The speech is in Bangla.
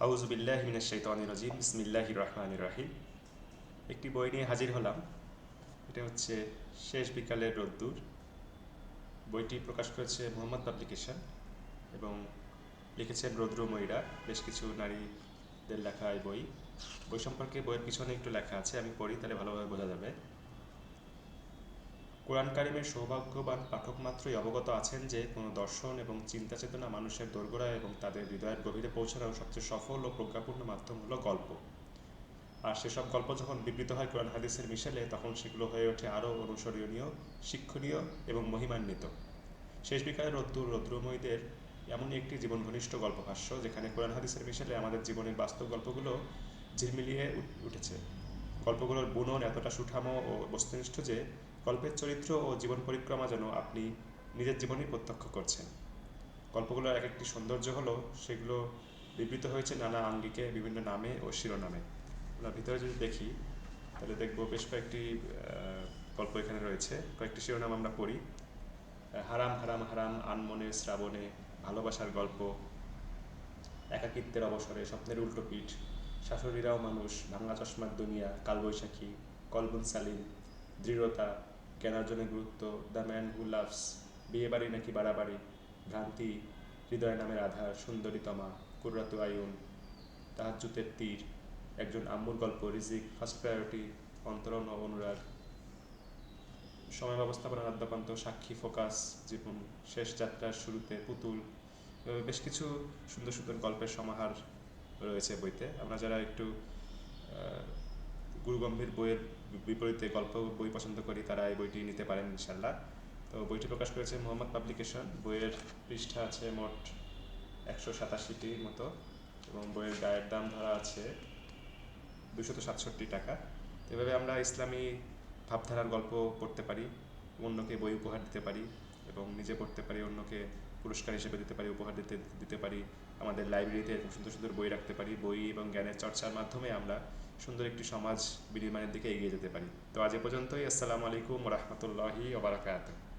আউজুবিল্লাহ বিসমিল্লাহির রহমানির রাহিম। একটি বই নিয়ে হাজির হলাম। এটা হচ্ছে শেষ বিকালের রোদ্দুর। বইটি প্রকাশ করেছে মোহাম্মদ পাবলিকেশন এবং লিখেছেন রৌদ্র ময়রা। বেশ কিছু নারীদের লেখা এই বই। বই সম্পর্কে বইয়ের পিছনে একটু লেখা আছে, আমি পড়ি, তাহলে ভালোভাবে বোঝা যাবে। কোরআন কারিমের সৌভাগ্যবান পাঠক মাত্রই অবগত আছেন যে কোনো দর্শন এবং চিন্তা চেতনা মানুষের দোরগোড়া এবং তাদের হৃদয়ের গভীরে পৌঁছানোর সবচেয়ে সফল ও প্রজ্ঞাপূর্ণ মাধ্যম হলো গল্প। আর সেসব গল্প যখন বিবৃত হয় কোরআন হাদিসের মিশেলে, তখন সেগুলো হয়ে ওঠে আরও অনুসরণীয়, শিক্ষণীয় এবং মহিমান্বিত। শেষ বিকালে রৌদ্র রৌদ্রময়ীদের এমনই একটি জীবন ঘনিষ্ঠ গল্প ভাষ্য, যেখানে কোরআন হাদিসের মিশেলে আমাদের জীবনের বাস্তব গল্পগুলো ঝিলমিলিয়ে উঠেছে। গল্পগুলোর বুনন এতটা সুঠামো ও বস্তুনিষ্ঠ যে গল্পের চরিত্র ও জীবন পরিক্রমা যেন আপনি নিজের জীবনেই প্রত্যক্ষ করছেন। গল্পগুলোর এক একটি সৌন্দর্য হলো, সেগুলো বিবৃত হয়েছে নানা আঙ্গিকে, বিভিন্ন নামে ও শিরোনামে। আমরা ভিতরে যদি দেখি, তাহলে দেখব বেশ কয়েকটি গল্প এখানে রয়েছে। কয়েকটি শিরোনাম আমরা পড়ি। হারাম হারাম হারাম, আনমনে, শ্রাবণে, ভালোবাসার গল্প, একাকিত্বের অবসরে, স্বপ্নের উল্টো পিঠ, শাশুড়িরাও মানুষ, ভাঙা চশমার দুনিয়া, কালবৈশাখী, কলবুন সালিম, দৃঢ়তা জ্ঞানার্জনের গুরুত্ব দ্য ম্যান হু লাভস বিয়েবাড়ি নাকি বাড়াবাড়ি ভ্রান্তি হৃদয় নামের আধার সুন্দরীতমা কুর্রাতু আয়ুন তাহাজ্জুতের তীর একজন আম্মুর গল্প রিজিক ফার্স্ট প্রায়োরিটি অন্তরণ ও অনুরাগ সময় ব্যবস্থাপনার আদ্যপান্ত সাক্ষী ফোকাস জীবন শেষ যাত্রার শুরুতে পুতুল বেশ কিছু সুন্দর সুন্দর গল্পের সমাহার রয়েছে বইতে। আমরা যারা একটু গুরুগম্ভীর বইয়ের বিপরীতে গল্প বই পছন্দ করি, তারা এই বইটি নিতে পারেন ইনশাল্লাহ তো বইটি প্রকাশ করেছে মোহাম্মদ পাবলিকেশন। বইয়ের পৃষ্ঠা আছে মোট একশো সাতাশিটির মতো এবং বইয়ের গায়ের দাম ধরা আছে দুশত সাতষট্টি টাকা। তো এভাবে আমরা ইসলামী ভাবধারার গল্প পড়তে পারি, অন্যকে বই উপহার দিতে পারি। এবং নিজে করতে পারি, অন্যকে পুরস্কার হিসেবে দিতে পারি, উপহার দিতে দিতে পারি, আমাদের লাইব্রেরিতে সুন্দর সুন্দর বই রাখতে পারি, বই এবং জ্ঞানের চর্চার মাধ্যমে আমরা সুন্দর একটি সমাজ বিনির্মাণের দিকে এগিয়ে যেতে পারি। তো আজ এ পর্যন্তই, আসসালামু আলাইকুম রহমতুল্লাহি ওবরাকাতুহ